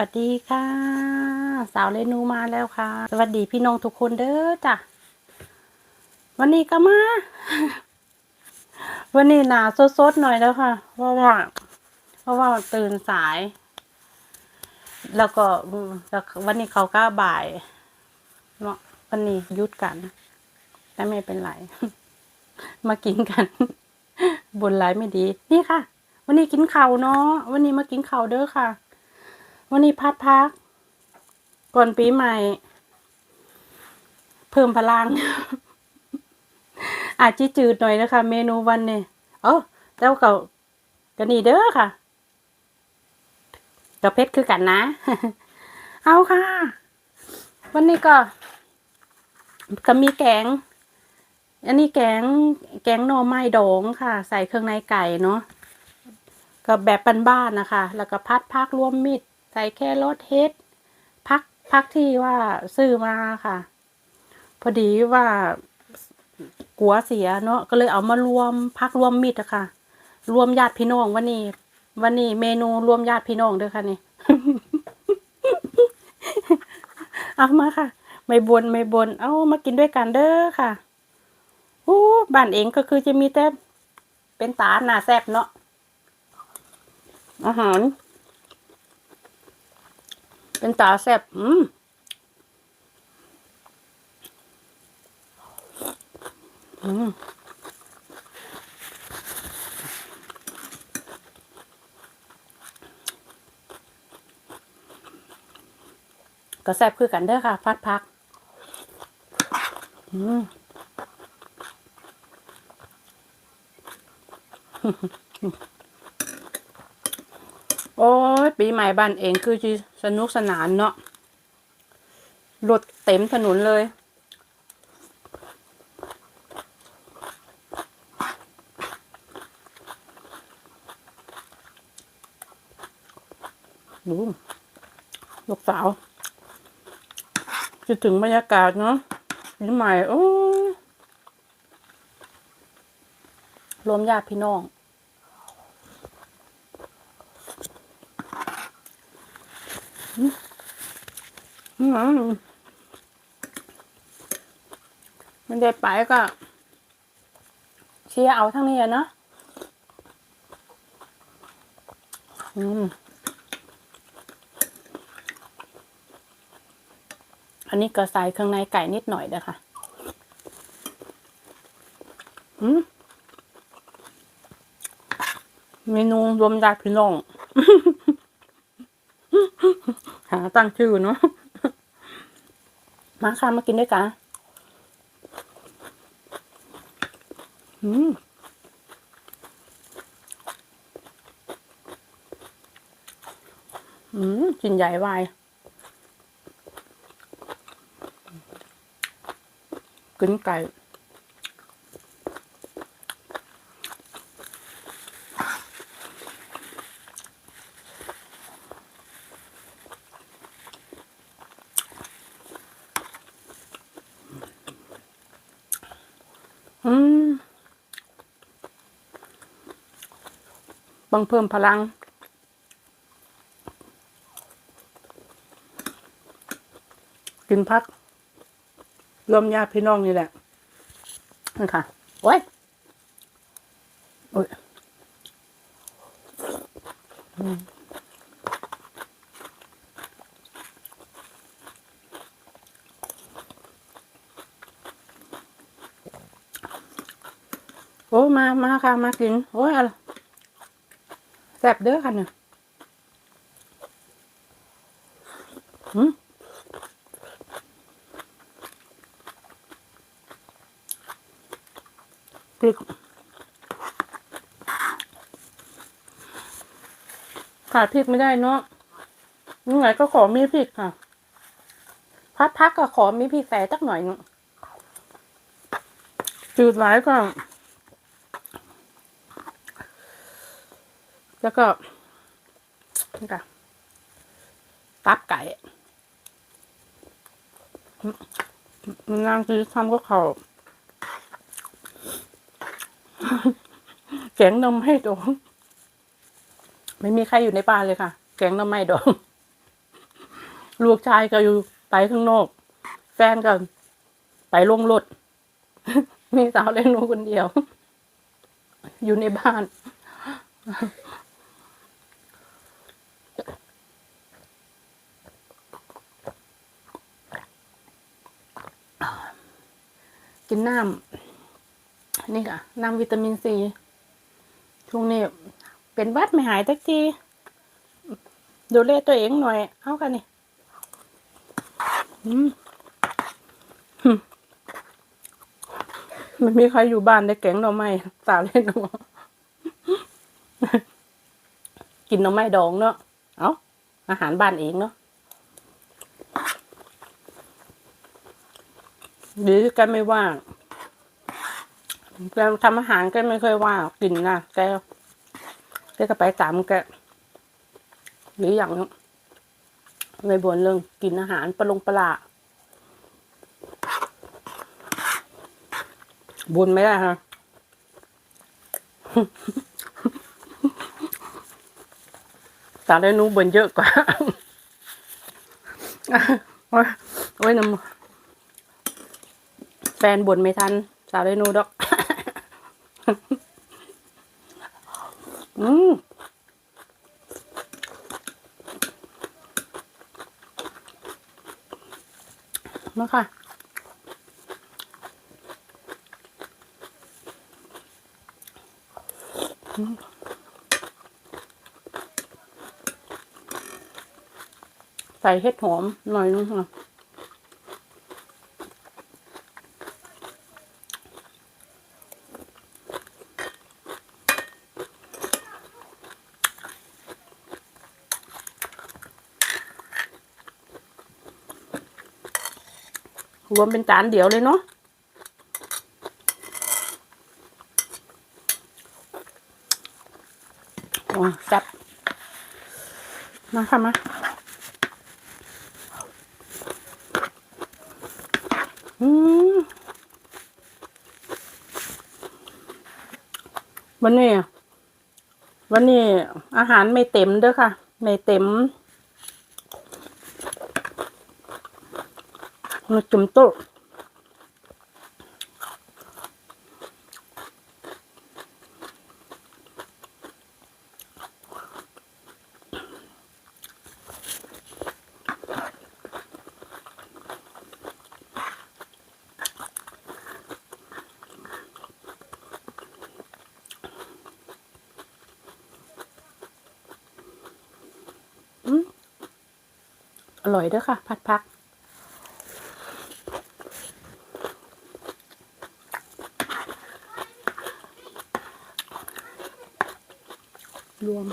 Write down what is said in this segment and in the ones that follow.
วัสดีค่ะ สาวเรนูมาแล้วค่ะ สวัสดีพี่น้องทุกคนเด้อจ้ะวันนี้ก็มา วันนี้หนาสดๆหน่อยแล้วค่ะ เพราะว่า เพราะว่าตื่นสาย แล้วก็วันนี้เขาก็บ่ายเนาะวันนี้ยุดกันแต่ไม่เป็นไร มากินกันบนไลน์ไม่ดี นี่ค่ะ วันนี้กินข้าวเนาะวันนี้มากินข้าวเด้อค่ะ วันนี้พัดพัก ก่อนปีใหม่ เพิ่มพลัง อาจจะจืดหน่อยนะคะ เมนูวันนี้เออแล้วก็ก็นี่เด้อค่ะกับเพชรคือกันนะ เอาค่ะ วันนี้ก็ก็มีแกง อันนี้แกง แกงหน่อไม้ดองค่ะ ใส่เครื่องในไก่เนาะก็แบบบ้านๆนะคะ แล้วก็พัดพักรวมมิตร ใส่แค่รสเฮ็ดพักพักที่ว่าซื้อมาค่ะ พอดีว่ากัวเสียเนาะก็เลยเอามารวมพักรวมมิตรอะค่ะ รวมญาติพี่น้องวันนี้วันนี้เมนูรวมญาติพี่น้องเด้วยค่ะนี่เอามาค่ะ ไม่บนไม่บน เอามากินด้วยกันเด้อค่ะอู้บ้านเองก็คือจะมีแต่เป็นตาหน้าแซบเนาะอาหาร เป็นตาแซ่บอืมอืมก็แซ่บคือกันเด้อค่ะพัดพัก อืม โอ้ยปีใหม่บ้านเองคือสนุกสนานเนาะรถเต็มถนนเลยดูลูกสาวจะถึงบรรยากาศเนาะปีใหม่ โอ้รวมญาติพี่น้อง มมันได้ไปก็ เชียเอาทั้งนี้เนาะอืม อันนี้ก็ใส่เครื่องในไก่นิดหน่อยเด้อค่ะ อืม เมนูรวมญาติพี่น้อง หา ตั้งชื่อเนาะมาค่ะมากินด้วยกันอืมอืมกินใหญ่วายกินไก่ อืม บังเพิ่มพลัง กินพักรวมญาติพี่น้องนี่แหละนี่ค่ะ โอ้ยโอ้ยโอ้มา มาค่ะ มากิน โอ้ยอะไร ซ่บเด้อค่ะเนี่ยอืมพริกขาดพริกไม่ได้เนาะยังไงก็ขอมีพริกค่ะ พัดพักก็ขอมีพริกใส่สักหน่อยนึงจืดหลายก็ แล้วก็นี่ค่ะตับไก่นางคือทำก็เขาแกงนมให้ดอง ไม่มีใครอยู่ในบ้านเลยค่ะ แกงนมไม่ดองลูกชายก็อยู่ไปข้างนอก แฟนก็ไปลงรถมีสาวเล่นนูคนเดียว อยู่ในบ้าน กินน้ำนี่ค่ะน้ำวิตามินซีช่วงนี้เป็นวัดไม่หายสักทีดูแลตัวเองหน่อย เอากันนี่มันมีใครอยู่บ้านได้แกงหน่อไม้สาวเล่นหน่อกินหน่อไม้ดองเนาะ เอาอาหารบ้านเองเนาะ หรือแกไม่ว่างแกทำอาหารแก็ไม่เคยว่างกินนะแกแกก็ไปตามแกหรืออย่างไม่บ่นเรื่องกินอาหารปลาลงปลาบุญไม่ได้ค่ะตาได้นูบ่นเยอะกว่า โอ้ยโอ้ยน้ำ นบ่นไม่ทัน สาวได้นูดอก อืมมาค่ะใส่เห็ดหอมหน่อยนึงค่ะ รวมเป็นจานเดียวเลยเนาะจับ มาค่ะมาอืมวันนี้ วันนี้อาหารไม่เต็มเด้อค่ะ ไม่เต็ม มาจุ่มโต๊ะอร่อยด้อค่ะ ผัดผัก รวม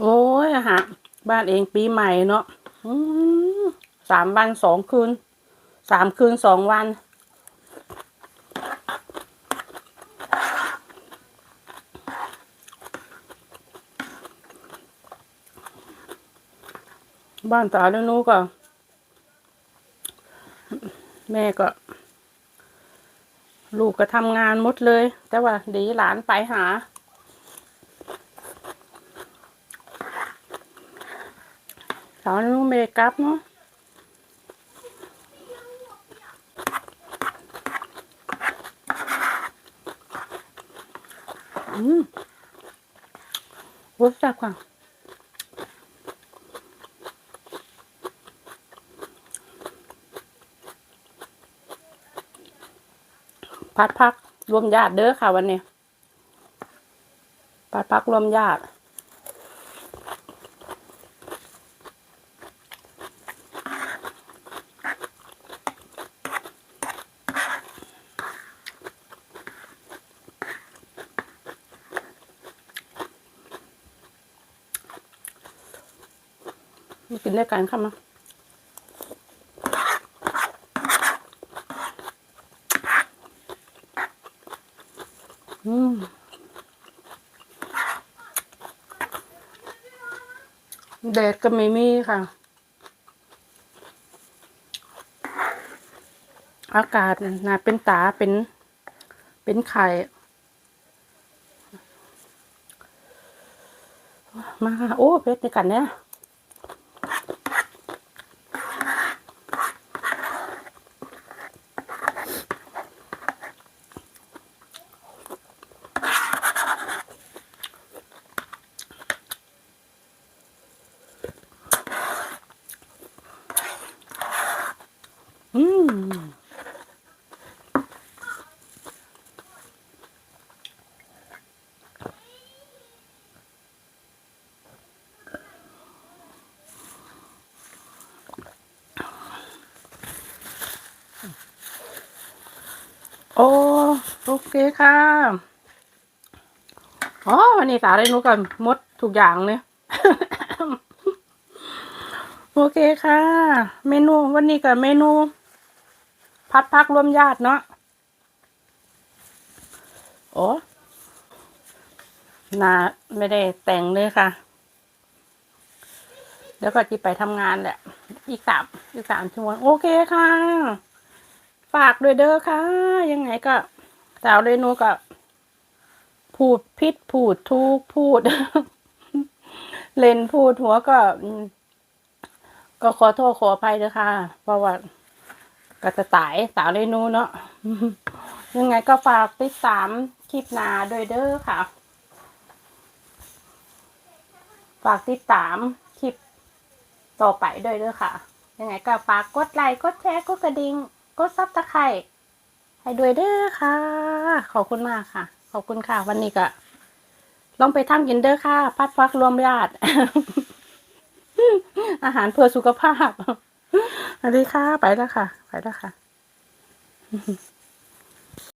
โอ้ยอาหาร บ้านเองปีใหม่เนาะสามวันสองคืน สามคืนสองวัน บ้านตาแล้วนู้ก็ แม่ก็ ลูกก็ทำงานหมดเลย แต่ว่าดีหลานไปหา สาวนู้ไม่ได้กลับเนาะอืมรสจัดกว่าพัดพักรวมญาติเด้อค่ะวันนี้ พัดพักรวมญาติ อ มากินด้วยกันค่ะมาอืมแดดก็ไม่มีค่ะ อากาศนะเป็นตาเป็น เป็นไข่มาโอ้เพชรในกันเนี่ยอืม โอ้ โอเคค่ะ อ๋อ วันนี้สาได้รู้กันมดทุกอย่างเลย โอเคค่ะ เมนูวันนี้กับเมนู พัดพักรวมญาติเนาะโอ้นาไม่ได้แต่งเลยค่ะ แล้วก็จะไปทำงานแหละ อีกสามอีกสามชั่วโมงโอเคค่ะ ฝากด้วยเด้อค่ะ ยังไงก็ สาวเรนูก็พูดพิษพูดทุกพูด เล่นพูดหัวก็ ก็ขอโทษขออภัยเด้อค่ะ เพราะว่าก็จะตายสาวเรนูเนาะยังไงก็ฝากติดตามคลิปน้าด้วยเด้อค่ะ ฝากติดตามคลิปต่อไปด้วยเด้อค่ะ ยังไงก็ฝากกดไลค์กดแชร์กดกระดิ่งกดซับตะไคร่ ด้วยเด้อค่ะ ขอบคุณมากค่ะ ขอบคุณค่ะ วันนี้ก็ลองไปทำกินเด้อค่ะ พัดฟักรวมญาติ อาหารเพื่อสุขภาพสวัสดีค่ะ ไปแล้วค่ะ ไปแล้วค่ะ